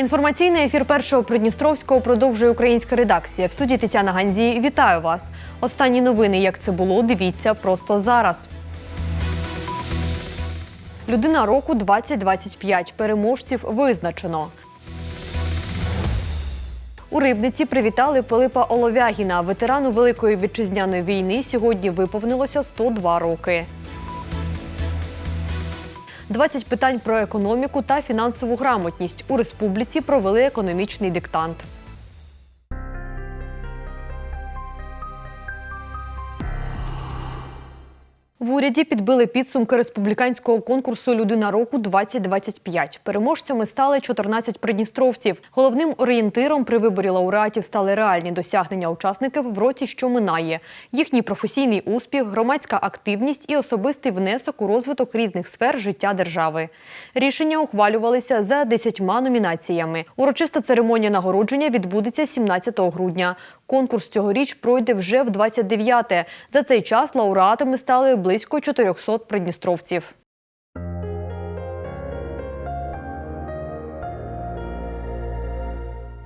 Інформаційний ефір першого Придністровського продовжує українська редакція. В студії Тетяна Гандзій. Вітаю вас. Останні новини, як це було, дивіться просто зараз. Людина року 2025. Переможців визначено. У Рибниці привітали Пилипа Оловягіна, ветерану Великої вітчизняної війни. Сьогодні виповнилося 102 роки. 20 питань про економіку та фінансову грамотність. У республіці провели економічний диктант. В уряді підбили підсумки республіканського конкурсу Людина року 2025 Переможцями стали 14 придністровців. Головним орієнтиром при виборі лауреатів стали реальні досягнення учасників в році, що минає, їхній професійний успіх, громадська активність і особистий внесок у розвиток різних сфер життя держави. Рішення ухвалювалися за 10 номінаціями. Урочиста церемонія нагородження відбудеться 17 грудня. Конкурс цьогоріч пройде вже в 29-те. За цей час лауреатами стали близько 400 придністровців.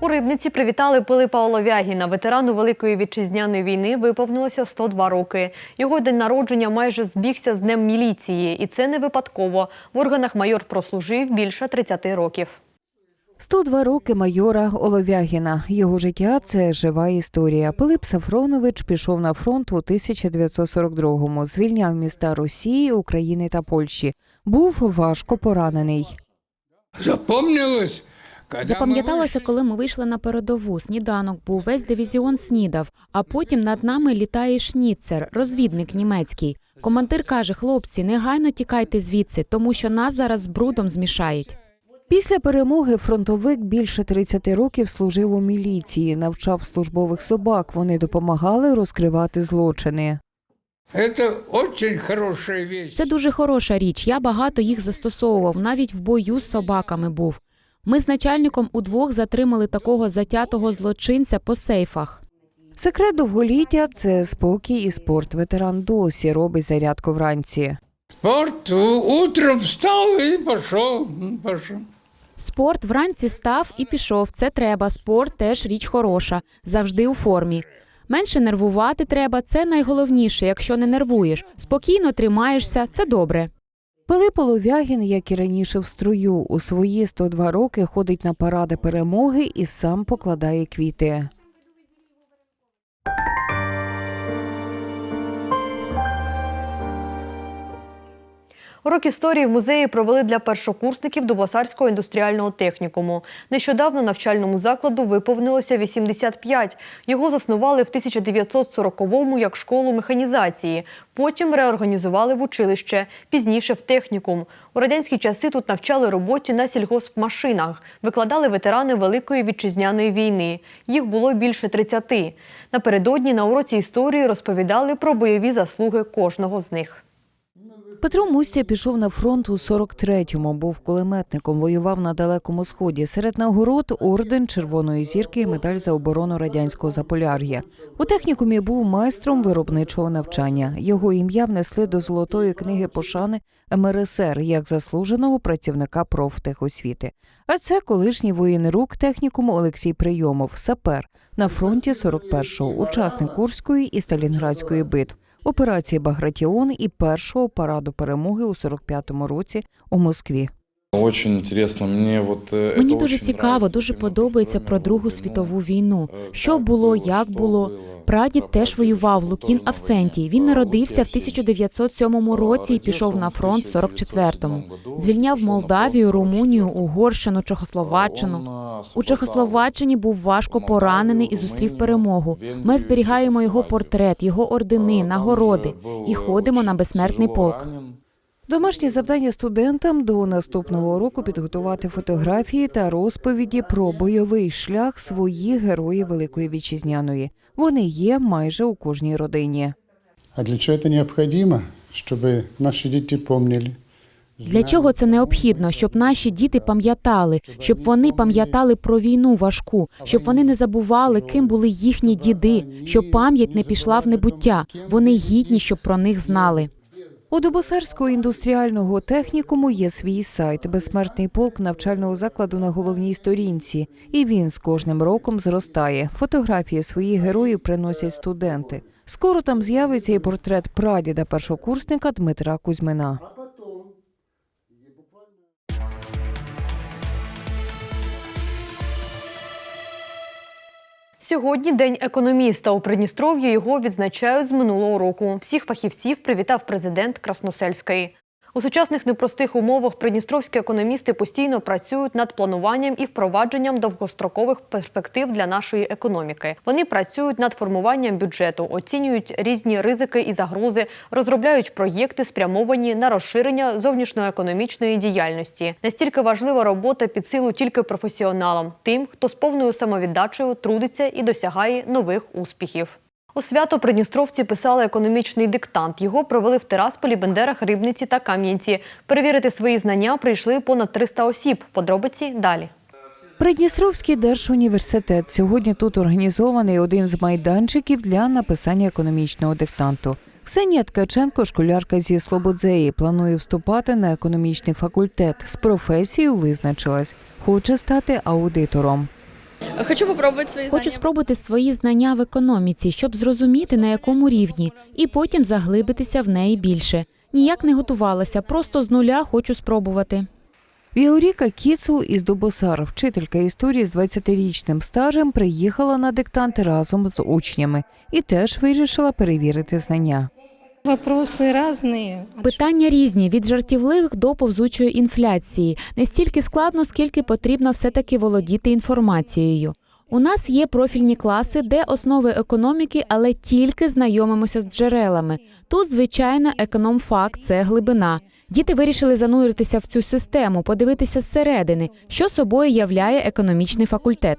У Рибниці привітали Пилипа Оловягіна. Ветерану Великої вітчизняної війни виповнилося 102 роки. Його день народження майже збігся з Днем міліції. І це не випадково. В органах майор прослужив більше 30 років. 102 роки майора Оловягіна. Його життя це жива історія. Пилип Сафронович пішов на фронт у 1942-му. Звільняв міста Росії, України та Польщі. Був важко поранений. Запомнилось? Запам'яталося, коли ми вийшли на передову. Сніданок був весь дивізіон снідав, а потім над нами літає шніцер, розвідник німецький. Командир каже: хлопці, негайно тікайте звідси, тому що нас зараз з брудом змішають. Після перемоги фронтовик більше 30 років служив у міліції, навчав службових собак. Вони допомагали розкривати злочини. мы- Это очень хорошая вещь. Це дуже хороша річ. Я багато їх застосовував, навіть в бою з собаками був. Ми з начальником удвох затримали такого затятого злочинця по сейфах. Секрет довголіття це спокій і спорт. Ветеран досі робить зарядку вранці. Спорт, утром встал и пошел. м, пошел. Спорт вранці став і пішов. Це треба. Спорт теж річ хороша, завжди у формі. Менше нервувати треба. Це найголовніше. Якщо не нервуєш, спокійно тримаєшся. Це добре. Пилип Оловягін, як і раніше в струю, у свої 102 роки ходить на паради перемоги і сам покладає квіти. Урок історії в музеї провели для першокурсників Дубосарського індустріального технікуму. Нещодавно навчальному закладу виповнилося 85. Його заснували в 1940-му як школу механізації. Потім реорганізували в училище, пізніше в технікум. У радянські часи тут навчали роботі на сільгоспмашинах. Викладали ветерани Великої вітчизняної війни. Їх було більше 30. Напередодні на уроці історії розповідали про бойові заслуги кожного з них. Петро Мустя пішов на фронт у 43-му, був кулеметником, воював на Далекому Сході. Серед нагород орден Червоної зірки і медаль за оборону радянського Заполяр'я. У технікумі був майстром виробничого навчання. Його ім'я внесли до Золотої книги пошани МРСР як заслуженого працівника профтехосвіти. А це колишній воєнрук технікуму Олексій Прийомов, сапер на фронті 41-го, учасник Курської і Сталінградської битв операції Багратіон і першого параду перемоги у 45-му році у Москві. Очень интересно. Мне вот э, Мені это дуже очень цікаво, нравится дуже именно подобається во про время Другу войны. світову війну. Э, Що как було, было, як что було. было. Прадід Про теж прадедушку воював тоже Лукін на Авсентій. війні. Він А, народився в Лукін 1907 році і Родився пішов він на в фронт в 44-му. 1907 Звільняв пішов на Молдавію, фронт в Румунію, 44-му. Угорщину, Он, Чехословаччину. а, У освобождав Чехословаччині був важко Молдавію, поранений і зустрів Румунію, перемогу. Венгрію, Ми зберігаємо його Чехословакію. портрет, його ордени, А, там нагороди же був, і э, ходимо на очень безсмертний тяжело полк. Домашнє завдання студентам до наступного року підготувати фотографії та розповіді про бойовий шлях своїх героїв Великої Вітчизняної. Вони є майже у кожній родині. А для чого це необхідно? Щоб наші діти пам'ятали. Для чого це необхідно? Щоб наші діти пам'ятали, щоб вони пам'ятали про війну важку, щоб вони не забували, ким були їхні діди, щоб пам'ять не пішла в небуття. Вони гідні, щоб про них знали. У Добосарського індустріального технікуму є свій сайт Безсмертний полк навчального закладу на головній сторінці, і він з кожним роком зростає. Фотографії своїх героїв приносять студенти. Скоро там з'явиться і портрет прадіда першокурсника Дмитра Кузьмина. Сьогодні день економіста у Придністров'ї його відзначають з минулого року. Всіх фахівців привітав президент Красносельський. У сучасних непростих умовах придністровські економісти постійно працюють над плануванням і впровадженням довгострокових перспектив для нашої економіки. Вони працюють над формуванням бюджету, оцінюють різні ризики і загрози, розробляють проєкти, спрямовані на розширення зовнішньоекономічної діяльності. Настільки важлива робота під силу тільки професіоналам, тим, хто з повною самовіддачею трудиться і досягає нових успіхів. У свято придністровці писали економічний диктант. Його провели в Тирасполі, Бендерах, Рибниці та Кам'янці. Перевірити свої знання прийшли понад 300 осіб. Подробиці далі. Придністровський держуніверситет сьогодні тут організований один з майданчиків для написання економічного диктанту. Ксенія Ткаченко, школярка зі Слободзеї, планує вступати на економічний факультет. З професією визначилась, хоче стати аудитором. Хочу попробовать свои Хочу спробувати свої знання в економіці, щоб зрозуміти на якому рівні, і потім заглибитися в неї більше. Ніяк не готувалася, просто з нуля хочу спробувати. Віоріка Кіцул із Дубосар, вчителька історії з 20-річним стажем, приїхала на диктант разом з учнями і теж вирішила перевірити знання. Вопросы разные. Питання різні від жартівливих до повзучої інфляції. Не стільки складно, скільки потрібно все-таки володіти інформацією. У нас є профільні класи, де основи економіки, але тільки знайомимося з джерелами. Тут, звичайно, економфакт це глибина. Діти вирішили зануритися в цю систему, подивитися зсередини, що собою являє економічний факультет.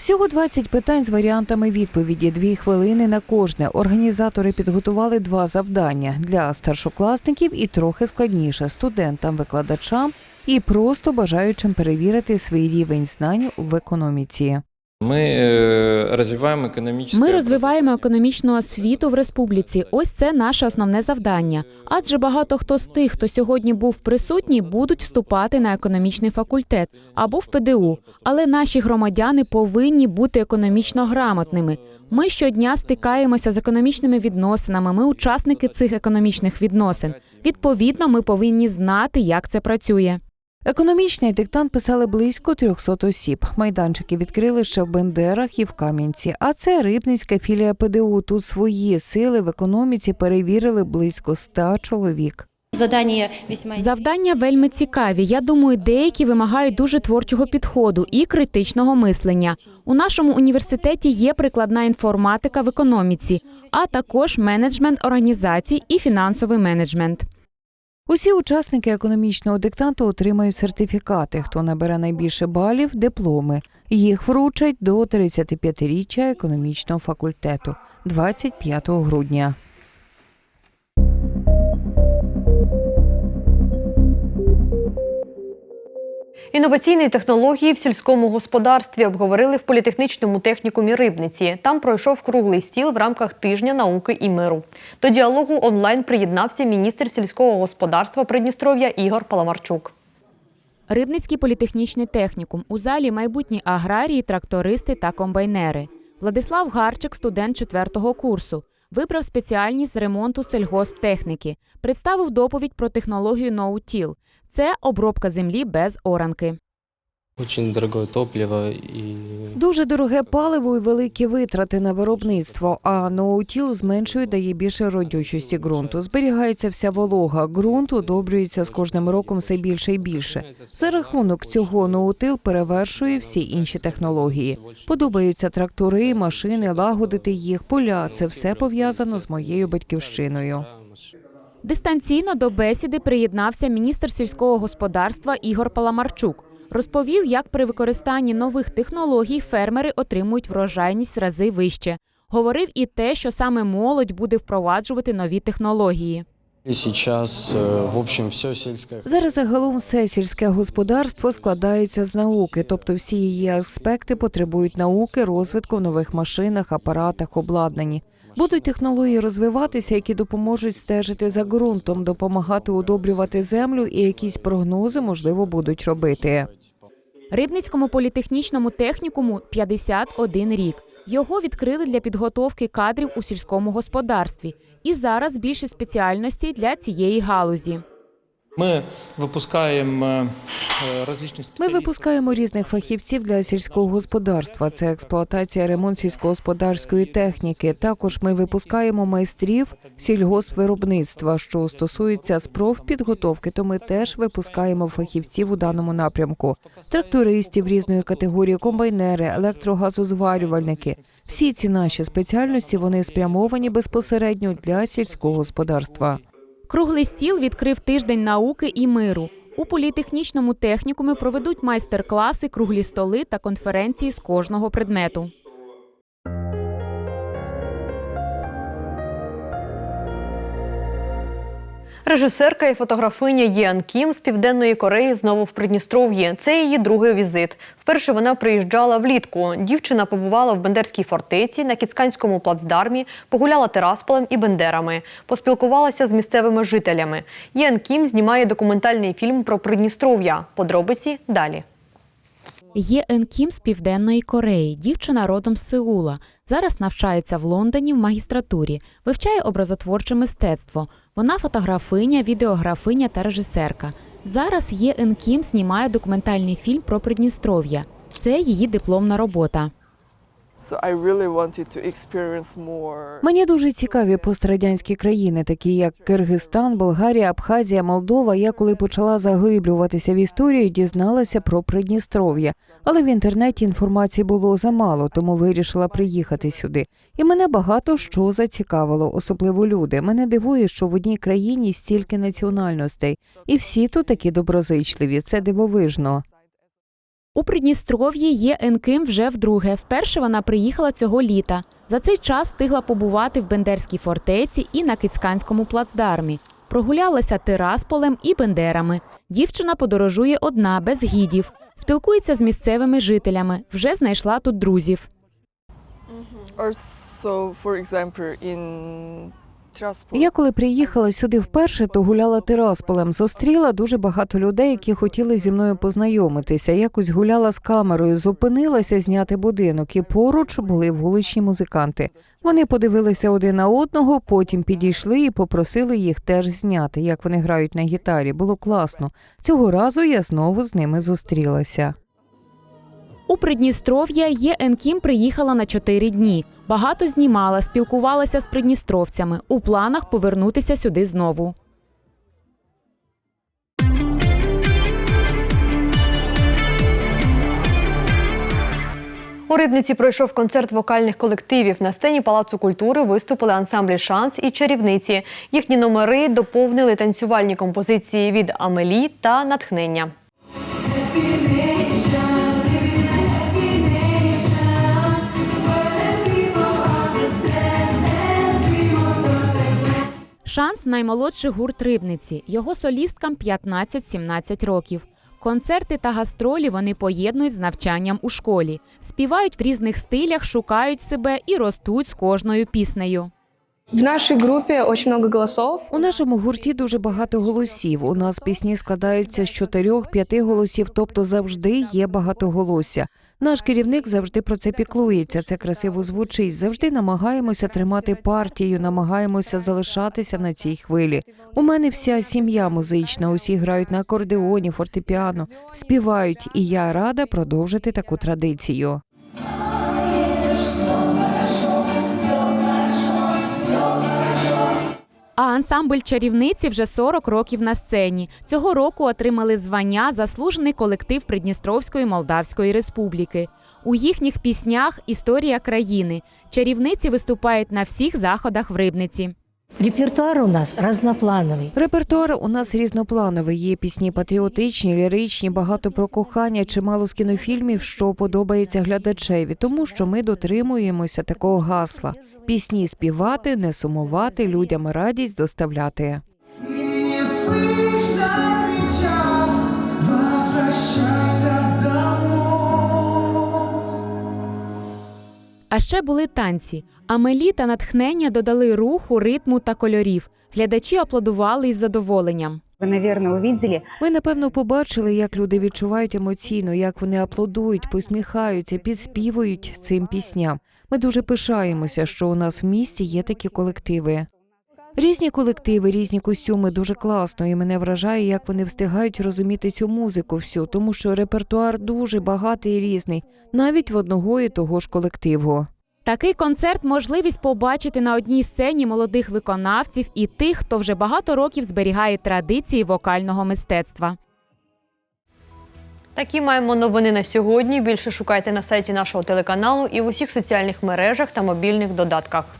Всього 20 питань з варіантами відповіді, дві хвилини на кожне. Організатори підготували два завдання для старшокласників і трохи складніше студентам, викладачам і просто бажаючим перевірити свій рівень знань в економіці. Мы э, развиваем экономическое Ми розвиваємо економічну освіту в республіці. Ось це наше основне завдання. Адже багато хто з тих, хто сьогодні був присутній, будуть вступати на економічний факультет або в ПДУ. Але наші громадяни повинні бути економічно грамотними. Ми щодня стикаємося з економічними відносинами. Ми учасники цих економічних відносин. Відповідно, ми повинні знати, як це працює. Економічний диктант писали близько 300 осіб. Майданчики відкрили ще в Бендерах і в Кам'янці. А це рибницька філія ПДУ. Тут свої сили в економіці перевірили близько 100 чоловік. Задания Завдання вельми цікаві. Я думаю, деякі вимагають дуже творчого підходу і критичного мислення. У нашому університеті є прикладна інформатика в економіці, а також менеджмент організацій і фінансовий менеджмент. Усі учасники економічного диктанту отримають сертифікати. Хто набере найбільше балів дипломи. Їх вручать до 35-річчя економічного факультету 25 грудня. Інноваційні технології в сільському господарстві обговорили в політехнічному технікумі Рибниці. Там пройшов круглий стіл в рамках тижня науки і миру. До діалогу онлайн приєднався міністр сільського господарства Придністров'я Ігор Паламарчук. Рибницький політехнічний технікум. У залі майбутні аграрії, трактористи та комбайнери. Владислав Гарчик, студент четвертого курсу. Вибрав спеціальність з ремонту сельгосптехніки. Представив доповідь про технологію ноутіл. Це обробка землі без оранки. Дорогое топливо и Дуже дороге паливо і великі витрати на виробництво. А ноутіл зменшує дає більше родючості ґрунту. Зберігається вся волога. ґрунт удобрюється з кожним роком все більше і більше. За рахунок цього ноутил перевершує всі інші технології. Подобаються трактори, машини, лагодити їх, поля. Це все пов'язано з моєю батьківщиною. Дистанційно до бесіди приєднався міністр сільського господарства Ігор Паламарчук. Розповів, як при використанні нових технологій фермери отримують врожайність в рази вище. Говорив і те, що саме молодь буде впроваджувати нові технології. сейчас, э, в общем, все сельское Зараз загалом все сільське господарство складається з науки, тобто всі її аспекти потребують науки, розвитку в нових машинах, апаратах, обладнанні. Будуть технології розвиватися, які допоможуть стежити за ґрунтом, допомагати удобрювати землю, і якісь прогнози можливо будуть робити. Рибницькому політехнічному технікуму 51 рік. Його відкрили для підготовки кадрів у сільському господарстві. І зараз більше спеціальностей для цієї галузі. Ми випускаємо е, Ми випускаємо різних фахівців для сільського господарства. Це експлуатація, ремонт сільськогосподарської техніки. Також ми випускаємо майстрів сільгоспвиробництва, що стосується профпідготовки, то ми теж випускаємо фахівців у даному напрямку. Трактористів різної категорії, комбайнери, електрогазозварювальники. Всі ці наші спеціальності вони спрямовані безпосередньо для сільського господарства. Круглий стіл відкрив тиждень науки і миру. У політехнічному технікумі проведуть майстер-класи, круглі столи та конференції з кожного предмету. Режисерка і фотографиня Єан Кім з Південної Кореї знову в Придністров'ї. Це її другий візит. Вперше вона приїжджала влітку. Дівчина побувала в Бендерській фортеці на Кіцканському плацдармі, погуляла Терасполем і Бендерами, поспілкувалася з місцевими жителями. Єан Кім знімає документальний фільм про Придністров'я. Подробиці далі. Є Ен Кім з Південної Кореї. Дівчина родом з Сеула. Зараз навчається в Лондоні в магістратурі, вивчає образотворче мистецтво. Вона фотографиня, відеографиня та режисерка. Зараз є Ен Кім знімає документальний фільм про Придністров'я. Це її дипломна робота. Мені дуже цікаві пострадянські країни, такі як Киргизстан, Болгарія, Абхазія, Молдова. Я коли почала заглиблюватися в історію, дізналася про Придністров'я. Але в інтернеті інформації було замало, тому вирішила приїхати сюди. І мене багато що зацікавило, особливо люди. Мене дивує, що в одній країні стільки національностей, і всі тут такі доброзичливі. Це дивовижно. У Придністров'ї є Ен Ким вже вдруге. Вперше вона приїхала цього літа. За цей час встигла побувати в Бендерській фортеці і на Кицьканському плацдармі. Прогулялася Тирасполем і Бендерами. Дівчина подорожує одна, без гідів. Спілкується з місцевими жителями. Вже знайшла тут друзів. Or so, for example, in. Я коли приїхала сюди вперше, то гуляла Тирасполем. Зустріла дуже багато людей, які хотіли зі мною познайомитися. Якось гуляла з камерою, зупинилася зняти будинок, і поруч були вуличні музиканти. Вони подивилися один на одного, потім підійшли і попросили їх теж зняти, як вони грають на гітарі. Було класно. Цього разу я знову з ними зустрілася. У Придністров'я є Ен Кім приїхала на чотири дні. Багато знімала, спілкувалася з придністровцями. У планах повернутися сюди знову. У Рибниці пройшов концерт вокальних колективів. На сцені Палацу культури виступили ансамблі Шанс і чарівниці. Їхні номери доповнили танцювальні композиції від Амелі та натхнення. Шанс наймолодший гурт рибниці. Його солісткам 15-17 років. Концерти та гастролі вони поєднують з навчанням у школі, співають в різних стилях, шукають себе і ростуть з кожною піснею. В нашей группе очень много голосов. У нашому гурті дуже багато голосів. У нас пісні складаються з чотирьох-п'яти голосів, тобто завжди є багатоголосся. Наш керівник завжди про це піклується. Це красиво звучить. Завжди намагаємося тримати партію, намагаємося залишатися на цій хвилі. У мене вся сім'я музична. Усі грають на акордеоні, фортепіано, співають, і я рада продовжити таку традицію. А ансамбль чарівниці вже 40 років на сцені. Цього року отримали звання заслужений колектив Придністровської Молдавської Республіки. У їхніх піснях історія країни. Чарівниці виступають на всіх заходах в Рибниці. Репертуар у нас разноплановий. Репертуар у нас різноплановий. Є пісні патріотичні, ліричні, багато про кохання, чимало з кінофільмів, що подобається глядачеві, тому що ми дотримуємося такого гасла: пісні співати, не сумувати, людям радість доставляти. А ще були танці. Амелі та натхнення додали руху, ритму та кольорів. Глядачі аплодували із задоволенням. Вы, у увидели, Ви напевно побачили, як люди відчувають емоційно, як вони аплодують, посміхаються, підспівують цим пісням. Ми дуже пишаємося, що у нас в місті є такі колективи. Різні колективи, різні костюми дуже класно, і мене вражає, як вони встигають розуміти цю музику всю, тому що репертуар дуже багатий і різний, навіть в одного і того ж колективу. Такий концерт можливість побачити на одній сцені молодих виконавців і тих, хто вже багато років зберігає традиції вокального мистецтва. Такі маємо новини на сьогодні. Більше шукайте на сайті нашого телеканалу і в усіх соціальних мережах та мобільних додатках.